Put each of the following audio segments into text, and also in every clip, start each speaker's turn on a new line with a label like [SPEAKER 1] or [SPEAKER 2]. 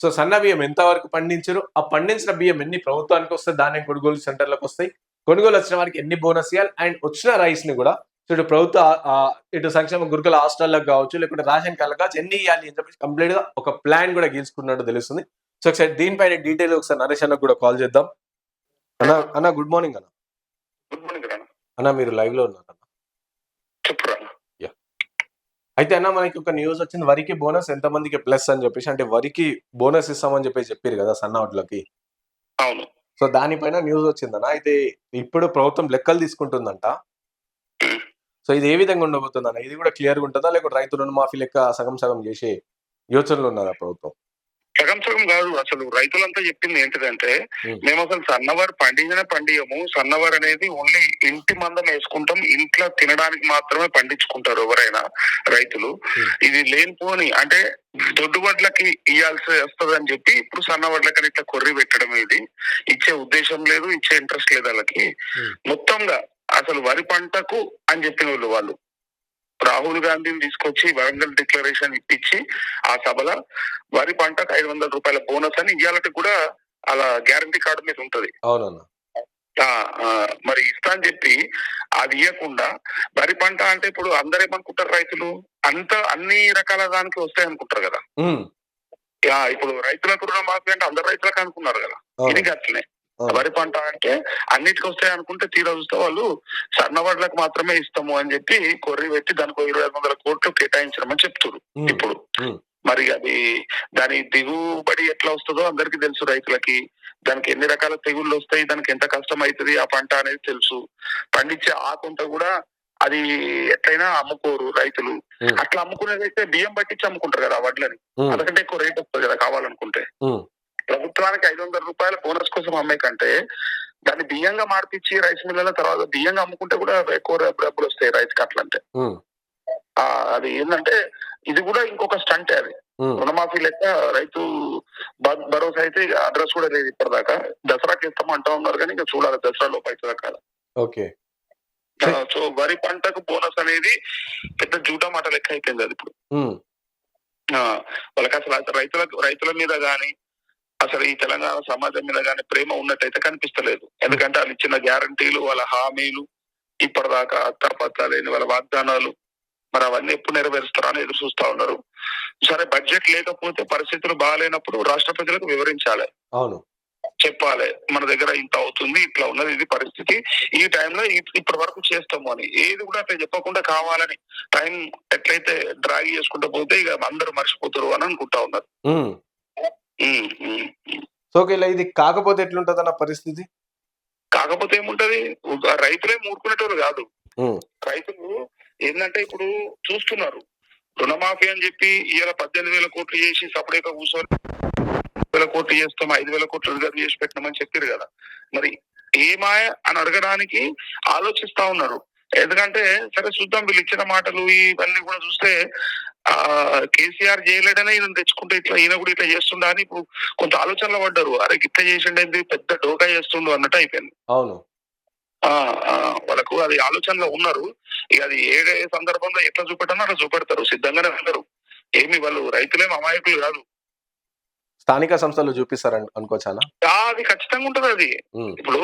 [SPEAKER 1] So సన్న బియ్యం ఎంతవరకు పండించారు? ఆ పండించిన బియ్యం ఎన్ని ప్రభుత్వానికి వస్తాయి? ధాన్యం కొనుగోలు సెంటర్లకు వస్తాయి. కొనుగోలు వచ్చిన వారికి ఎన్ని బోనస్ ఇవ్వాలి అండ్ వచ్చిన రైస్ని కూడా సో ఇటు ప్రభుత్వ ఇటు సంక్షేమ గురుకుల హాస్టల్లకు కావచ్చు లేకుంటే రేషన్ కార్డులకు కావచ్చు ఎన్ని ఇవ్వాలి అని చెప్పేసి కంప్లీట్గా ఒక ప్లాన్ కూడా గీల్చుకున్నట్టు తెలుస్తుంది. సో ఒకసారి దీనిపైన డీటెయిల్ ఒకసారి నరేష్ అన్నకు కూడా కాల్ చేద్దాం. అన్న అన్న గుడ్ మార్నింగ్ అన్న.
[SPEAKER 2] గుడ్ మార్నింగ్ రానా
[SPEAKER 1] అన్న మీరు లైవ్లో ఉన్నారు అన్న
[SPEAKER 2] చెప్పు రానా
[SPEAKER 1] అయితే అన్న మనకి ఒక న్యూస్ వచ్చింది. వరికి బోనస్ ఎంత మందికి ప్లస్ అని చెప్పేసి అంటే వరికి బోనస్ ఇస్తామని చెప్పేసి చెప్పారు కదా సన్న వడ్లకి
[SPEAKER 2] అవును.
[SPEAKER 1] సో దానిపైన న్యూస్ వచ్చిందన్న అయితే ఇప్పుడు ప్రభుత్వం లెక్కలు తీసుకుంటుందంట. సో ఇది ఏ విధంగా ఉండబోతుందన్న? ఇది కూడా క్లియర్గా ఉంటుందా? లేకపోతే రైతు రుణమాఫీ లెక్క సగం సగం చేసే యోచనలు ఉన్నదా ప్రభుత్వం?
[SPEAKER 2] సగం సగం కాదు అసలు. రైతులంతా చెప్పింది ఏంటిదంటే. మేము అసలు సన్నవారు పండించిన పండియము. సన్నవారు అనేది ఓన్లీ ఇంటి మందం వేసుకుంటాం. ఇంట్లో తినడానికి మాత్రమే పండించుకుంటారు ఎవరైనా రైతులు. ఇది లేనిపోని అంటే దొడ్డు వడ్లకి ఇవ్వాల్సి వస్తుంది అని చెప్పి ఇప్పుడు సన్న వడ్లకని ఇట్లా కొర్రి పెట్టడం ఇది. ఇచ్చే ఉద్దేశం లేదు ఇచ్చే ఇంట్రెస్ట్ లేదు వాళ్ళకి. మొత్తంగా అసలు వరి పంటకు అని చెప్పిన వాళ్ళు వాళ్ళు. రాహుల్ గాంధీని తీసుకొచ్చి వరంగల్ డిక్లరేషన్ ఇప్పించి ఆ సభలో వరి పంటకు ఐదు వందల రూపాయల బోనస్ అని ఇవాళకి కూడా అలా గ్యారంటీ కార్డు మీద ఉంటది.
[SPEAKER 1] అవునన్న.
[SPEAKER 2] మరి ఇస్తా అని చెప్పి అది ఇవ్వకుండా వరి పంట అంటే ఇప్పుడు అందరు ఏమనుకుంటారు రైతులు? అంత అన్ని రకాల దానికి వస్తాయి అనుకుంటారు కదా ఇప్పుడు రైతులకు రుణమాఫీ అంటే అందరు రైతులకు అనుకున్నారు కదా. ఇది అట్లనే. వరి పంట అంటే అన్నిటికి వస్తాయి అనుకుంటే తీరా చూస్తే వాళ్ళు సన్నవడ్లకు మాత్రమే ఇస్తాము అని చెప్పి కొర్రి పెట్టి దానికి ఇరవై ఐదు వందల కోట్లు కేటాయించడం చెప్తున్నారు
[SPEAKER 1] ఉమ్,
[SPEAKER 2] ఇప్పుడు. మరి అది దాని దిగుబడి ఎట్లా వస్తుందో అందరికి తెలుసు రైతులకి. దానికి ఎన్ని రకాల తెగుళ్ళు వస్తాయి దానికి ఎంత కష్టం అవుతుంది ఆ పంట అనేది తెలుసు. పండించే ఆ పంట కూడా అది ఎట్లయినా అమ్ముకోరు రైతులు. అట్లా అమ్ముకునేదైతే బియ్యం పట్టించి అమ్ముకుంటారు కదా వడ్లని.
[SPEAKER 1] ఉమ్,
[SPEAKER 2] అంతకంటే ఎక్కువ రేట్ వస్తుంది కదా కావాలనుకుంటే. ప్రభుత్వానికి ఐదు వందల రూపాయల బోనస్ కోసం అమ్మే కంటే దాన్ని బియ్యంగా మార్పిచ్చి రైస్ మిల్లుల తర్వాత బియ్యంగా అమ్ముకుంటే కూడా ఎక్కువ డబ్బు- డబ్బులు వస్తాయి అంటే
[SPEAKER 1] ఉమ్,
[SPEAKER 2] ఆ, అది ఏంటంటే ఇది కూడా ఇంకొక స్టంట్ అది. రుణమాఫీ లెక్క రైతు భరోసా అయితే అడ్రస్ కూడా లేదు ఇప్పటిదాకా. దసరాకి ఇస్తాం అంటా ఉన్నారు కానీ ఇంకా చూడాలి దసరా లోపు అవుతుందా కాదా
[SPEAKER 1] ఓకే
[SPEAKER 2] సో వరి పంటకు బోనస్ అనేది పెద్ద జూటా మాట లెక్క అయిపోయింది అది ఇప్పుడు. వాళ్ళకి అసలు రైతులకు రైతుల మీద గాని అసలు ఈ తెలంగాణ సమాజం మీద గాని ప్రేమ ఉన్నట్టయితే కనిపిస్తలేదు. ఎందుకంటే వాళ్ళు ఇచ్చిన గ్యారంటీలు వాళ్ళ హామీలు ఇప్పటిదాకా అత్తపత్తా లేని వాళ్ళ వాగ్దానాలు మరి అవన్నీ ఎప్పుడు నెరవేరుస్తారా అని ఎదురు చూస్తా ఉన్నారు. సరే బడ్జెట్ లేకపోతే పరిస్థితులు బాగాలేనప్పుడు రాష్ట్ర ప్రజలకు వివరించాలి.
[SPEAKER 1] అవును.
[SPEAKER 2] చెప్పాలి మన దగ్గర ఇంత అవుతుంది ఇట్లా ఉన్నది ఇది పరిస్థితి. ఈ టైంలో ఇప్పటి వరకు చేస్తాము అని. ఏది కూడా అట్లా చెప్పకుండా కావాలని టైం ఎట్లయితే డ్రాగ్ చేసుకుంటూ పోతే ఇక అందరూ మర్చిపోతారు అని అనుకుంటా ఉన్నారు.
[SPEAKER 1] సో ఇలా ఇది కాకపోతే ఎట్లుంటది అన్న పరిస్థితి?
[SPEAKER 2] కాకపోతే ఏముంటది? రైతులే మూడుకునేటోళ్ళు కాదు. రైతులు ఏంటంటే ఇప్పుడు చూస్తున్నారు. రుణమాఫీ అని చెప్పి ఇవాళ పద్దెనిమిది వేల కోట్లు చేసి సపరేట్గా కూర్చొని వేల కోట్లు చేస్తాం ఐదు వేల కోట్లు రిజర్వ్ చేసి పెట్టినామని చెప్పారు కదా. మరి ఏమాయ అని అడగడానికి ఆలోచిస్తా ఉన్నారు. ఎందుకంటే సరే చూద్దాం వీళ్ళు ఇచ్చిన మాటలు ఇవన్నీ కూడా చూస్తే ఆ కేసీఆర్ చేయలేడనే ఈయన తెచ్చుకుంటే ఇట్లా ఈయన కూడా ఇట్లా చేస్తుండ అని ఇప్పుడు కొంత ఆలోచనలో పడ్డారు. అరే గిట్ట చేసిండేది పెద్ద డోకా చేస్తుండు అన్నట్టు అయిపోయింది.
[SPEAKER 1] అవును.
[SPEAKER 2] వాళ్ళకు అది ఆలోచనలో ఉన్నారు. ఇక అది ఏ సందర్భంలో ఎట్లా చూపెట్టనో అట్లా చూపెడతారు. సిద్ధంగానే ఉన్నారు. ఏమి వాళ్ళు రైతులేం అమాయకులు కాదు.
[SPEAKER 1] స్థానిక సంస్థలు చూపిస్తారని అనుకోవచ్చానా
[SPEAKER 2] ఆ, అది ఖచ్చితంగా ఉంటది అది. ఇప్పుడు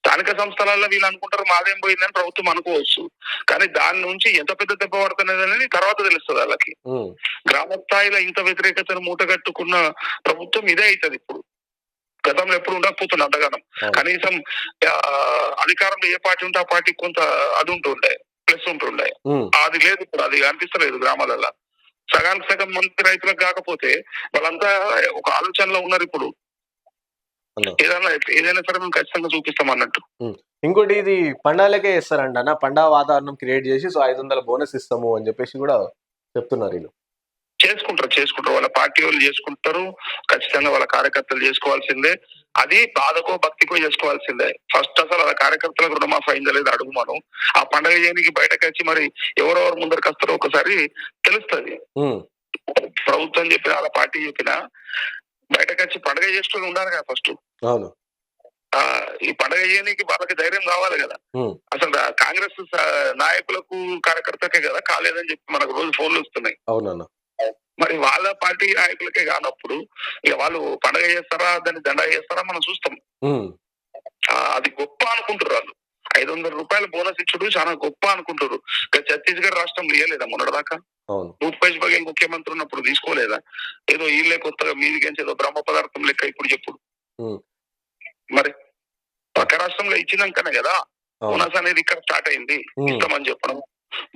[SPEAKER 2] స్థానిక సంస్థలలో వీళ్ళు అనుకుంటారు మాదేం పోయిందని ప్రభుత్వం అనుకోవచ్చు. కానీ దాని నుంచి ఎంత పెద్ద దెబ్బ పడుతున్నది అనేది తర్వాత తెలుస్తుంది వాళ్ళకి. గ్రామ స్థాయిలో ఇంత వ్యతిరేకతను మూటగట్టుకున్న ప్రభుత్వం ఇదే అవుతుంది ఇప్పుడు. గతంలో ఎప్పుడు ఉండకపోతుంది అంతగానం. కనీసం అధికారంలో ఏ పార్టీ ఉంటే ఆ పార్టీకి కొంత అది ఉంటుండే ప్లస్ ఉంటుండే. అది లేదు ఇప్పుడు అది అనిపిస్తలేదు గ్రామాలలో సగానికి సగం మంది రైతులకు కాకపోతే వాళ్ళంతా ఒక ఆలోచనలో ఉన్నారు ఇప్పుడు. ఏదైనా ఏదైనా సరే మేము ఖచ్చితంగా చూపిస్తాం అన్నట్టు.
[SPEAKER 1] ఇంకోటి ఇది పండాలకే ఇస్తారంట అన్న. పండా వాతావరణం క్రియేట్ చేసి సో ఐదు వందల బోనస్ ఇస్తాము అని చెప్పేసి కూడా చెప్తున్నారు వీళ్ళు.
[SPEAKER 2] చేసుకుంటారు చేసుకుంటారు. వాళ్ళ పార్టీ వాళ్ళు చేసుకుంటారు. ఖచ్చితంగా వాళ్ళ కార్యకర్తలు చేసుకోవాల్సిందే. అది బాధకో భక్తికో చేసుకోవాల్సిందే. ఫస్ట్ అసలు వాళ్ళ కార్యకర్తలకు రుణమాఫీ అయిందా లేదా అడుగు మనం. ఆ పండగ చేయడానికి బయటకు వచ్చి మరి ఎవరెవరు ముందరికి వస్తారో ఒకసారి తెలుస్తుంది. ప్రభుత్వం చెప్పినా వాళ్ళ పార్టీ చెప్పినా బయటకు వచ్చి పండగ చేసుకుని ఉండాలి కదా ఫస్ట్.
[SPEAKER 1] అవును.
[SPEAKER 2] ఆ ఈ పండగ చేయడానికి వాళ్ళకి ధైర్యం కావాలి కదా. అసలు ఆ కాంగ్రెస్ నాయకులకు కార్యకర్తకే కదా కాలేదని చెప్పి మనకు రోజు ఫోన్లు వస్తున్నాయి.
[SPEAKER 1] అవునన్న.
[SPEAKER 2] మరి వాళ్ళ పార్టీ నాయకులకే కానప్పుడు ఇక వాళ్ళు పండగ చేస్తారా దాన్ని దండ చేస్తారా మనం చూస్తాం. అది గొప్ప అనుకుంటారు వాళ్ళు. ఐదు వందల రూపాయల బోనస్ ఇచ్చుడు చాలా గొప్ప అనుకుంటారు ఛత్తీస్గఢ్ రాష్ట్రం ఇయ్యలేదా మొన్నటిదాకా? భూపేష్ బఘేల్ ముఖ్యమంత్రి ఉన్నప్పుడు తీసుకోలేదా? ఏదో వీళ్ళే కొత్తగా మీదికించి ఏదో బ్రహ్మ పదార్థం లెక్క ఇప్పుడు చెప్పుడు. మరి పక్క రాష్ట్రంలో ఇచ్చినాకనే కదా బోనస్ అనేది ఇక్కడ స్టార్ట్ అయింది. ఇస్తామని చెప్పడం.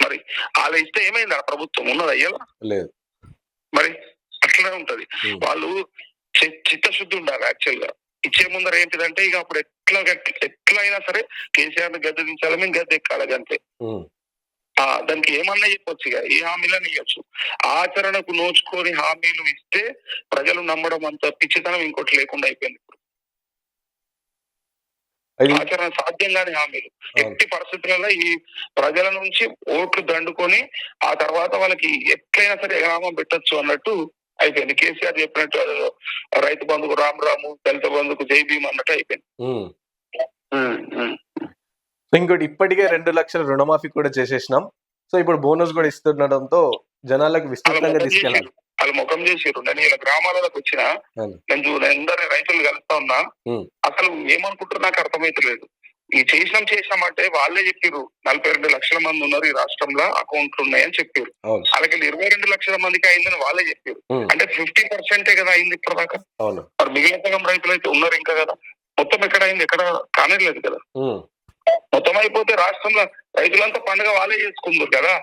[SPEAKER 2] మరి అలా ఇస్తే ఏమైంది? ఆ ప్రభుత్వం ఉన్నది అయ్యేలా
[SPEAKER 1] లేదు.
[SPEAKER 2] మరి అట్లనే ఉంటది.
[SPEAKER 1] ఉమ్,
[SPEAKER 2] వాళ్ళు చిత్తశుద్ధి ఉండాలి యాక్చువల్గా. ఇచ్చే ముందర ఏంటిదంటే ఇక అప్పుడు ఎట్లా ఎట్లా అయినా సరే కేసీఆర్ని గద్దె దించాలి మేము గద్దె ఎక్కాలి అంతే ఆ దానికి ఏమన్నా చెప్పొచ్చు ఇక ఏ హామీలని ఇవ్వచ్చు. ఆచరణకు నోచుకొని హామీలు ఇస్తే ప్రజలు నమ్మడం అంత పిచ్చితనం ఇంకోటి లేకుండా అయిపోయింది ఇప్పుడు. ఆచరణ సాధ్యం కాని హామీలు ఎట్టి పరిస్థితులలో ఈ ప్రజల నుంచి ఓట్లు దండుకొని ఆ తర్వాత వాళ్ళకి ఎట్లయినా సరే గ్రామం పెట్టొచ్చు అన్నట్టు అయిపోయింది. కేసీఆర్ చెప్పినట్టు రైతు బంధుకు రామ్ రాము దళిత బంధుకు జై భీమ్ అన్నట్టు అయిపోయింది.
[SPEAKER 1] ఇంకోటి ఇప్పటికే రెండు లక్షల రుణమాఫీ కూడా చేసేసినాం. సో ఇప్పుడు బోనస్ కూడా ఇస్తుండడంతో జనాలకు విస్తృతంగా తీసుకెళ్ళాలి.
[SPEAKER 2] వాళ్ళ ముఖం చేసిర్రు. నేను ఇలా గ్రామాలకు వచ్చిన. నేను అందరినీ రైతులు కలుస్తా ఉన్నా. అసలు ఏమనుకుంటారు నాకు అర్థమైతలేదు. ఈ చేసినాం చేసినాం అంటే వాళ్ళే చెప్పారు నలభై రెండు లక్షల మంది ఉన్నారు ఈ రాష్ట్రంలో అకౌంట్లు ఉన్నాయని చెప్పారు అలాగే ఇరవై రెండు లక్షల మందికి అయిందని వాళ్ళే చెప్పారు అంటే ఫిఫ్టీ పర్సెంటే కదా అయింది ఇప్పటిదాకా. మరి మిగిలిన సగం రైతులు అయితే ఉన్నారు ఇంకా కదా. మొత్తం ఎక్కడ అయింది? ఎక్కడ కానేలేదు కదా. మొత్తం అయిపోతే రాష్ట్రంలో రైతులంతా పండుగ వాళ్ళే చేసుకుందరు కదా.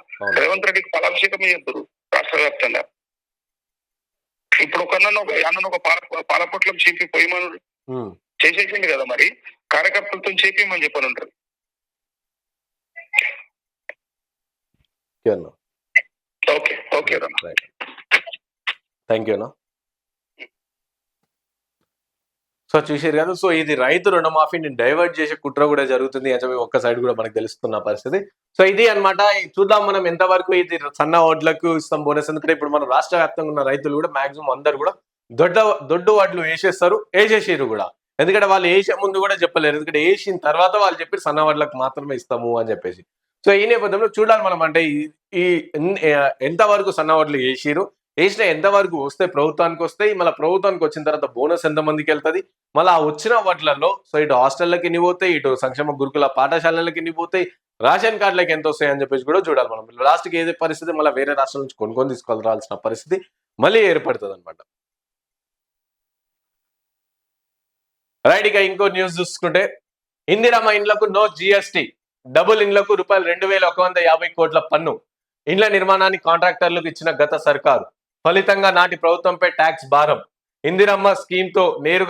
[SPEAKER 2] రేవంత్ రెడ్డికి ఫలాభిషేకం చేద్దరు రాష్ట్ర వ్యాప్తంగా. ఇప్పుడు ఒక అన్నను ఒక అన్నను ఒక పాల పాలపొట్లం చేపి పోయమను
[SPEAKER 1] ఉమ్,
[SPEAKER 2] చేసేసింది కదా మరి. కార్యకర్తలతో చేపిమని చెప్పని ఉంటారు
[SPEAKER 1] ఓకే
[SPEAKER 2] ఓకే
[SPEAKER 1] థ్యాంక్ యూ అన్న. సో చూసారు కదా. సో ఇది రైతు రుణమాఫీని డైవర్ట్ చేసే కుట్ర కూడా జరుగుతుంది అని చెప్పి ఒక్క సైడ్ కూడా మనకు తెలుస్తున్న పరిస్థితి. సో ఇది అన్నమాట. చూద్దాం మనం ఎంతవరకు ఇది సన్న ఓట్లకు ఇస్తాం బోనస్ ఎందుకంటే ఇప్పుడు మన రాష్ట్ర వ్యాప్తంగా ఉన్న రైతులు కూడా మాక్సిమం అందరు కూడా దొడ్డ దొడ్డు వడ్లు వేసేస్తారు వేసేసారు కూడా. ఎందుకంటే వాళ్ళు వేసే ముందు కూడా చెప్పలేరు. ఎందుకంటే వేసిన తర్వాత వాళ్ళు చెప్పి సన్న వడ్లకు మాత్రమే ఇస్తాము అని చెప్పేసి. సో ఈ నేపథ్యంలో చూడాలి మనం అంటే ఈ- ఎంతవరకు సన్న వడ్లు వేసిరు వేసిన ఎంతవరకు వస్తే ప్రభుత్వానికి వస్తాయి మళ్ళీ ప్రభుత్వానికి వచ్చిన తర్వాత బోనస్ ఎంత మందికి వెళ్తుంది? మళ్ళీ ఆ వచ్చిన వాటిలలో సో ఇటు హాస్టళ్ళకి ఎన్ని పోతాయి ఇటు సంక్షేమ గురుకుల పాఠశాలలకి ఎన్ని పోతాయి రేషన్ కార్డులకు ఎంత వస్తాయి అని చెప్పేసి కూడా చూడాలి మనం. లాస్ట్కి ఏదే పరిస్థితి? మళ్ళీ వేరే రాష్ట్రం నుంచి కొనుక్కొని రావాల్సిన పరిస్థితి మళ్ళీ ఏర్పడుతుంది అనమాట రైట్ ఇక ఇంకో న్యూస్ చూసుకుంటే ఇందిరమ్మ ఇండ్లకు నో జిఎస్టి డబుల్ ఇండ్లకు రూపాయలు రెండు వేల ఒక వంద యాభై కోట్ల పన్ను. ఇండ్ల నిర్మాణానికి కాంట్రాక్టర్లకు ఇచ్చిన గత సర్కారు. ఫలితంగా నాటి ప్రభుత్వంపై ట్యాక్స్ భారం. ఇందిరమ్మ స్కీమ్తో నేరుగా